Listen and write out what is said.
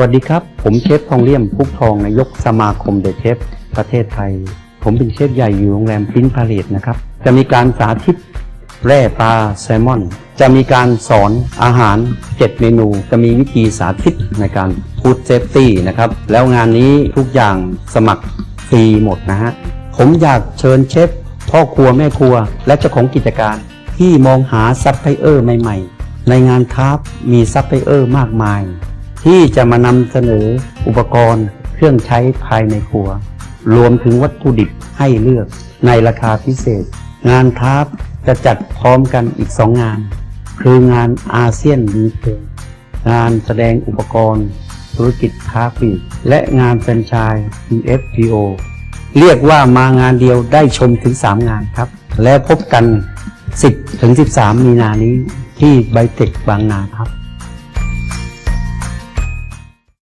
วัสดีครับ ผมเชฟทองเลี่ยมพุกทองนายกสมาคมเดอะเชฟประเทศไทย ผมเป็นเชฟใหญ่อยู่โรงแรมพินพาเลตนะครับ จะมีการสาธิตแร่ปลาแซลมอน จะมีการสอนอาหาร 7 เมนู จะมีวิธีสาธิตในการฟู้ดเซฟตี้นะครับ แล้วงานนี้ทุกอย่างสมัครฟรีหมดนะฮะ ผมอยากเชิญเชฟพ่อครัวแม่ครัว และเจ้าของกิจการ ที่มองหาซัพพลายเออร์ใหม่ ๆ ในงานคราฟมีซัพพลายเออร์มากมาย ที่จะมานำเสนออุปกรณ์ เครื่องใช้ภายในครัว รวมถึงวัตถุดิบให้เลือกในราคาพิเศษ งานคราฟต์จะจัดพร้อมกันอีกสองงาน คืองานอาเซียนดีเทลงานแสดงอุปกรณ์ ธุรกิจค้าปลีกและงานแฟรนไชส์ EFPO เรียกว่ามางานเดียวได้ชมถึง 3 งานครับ และพบกัน 10 ถึง 13 มีนานี้ที่ไบเทคบางนาครับ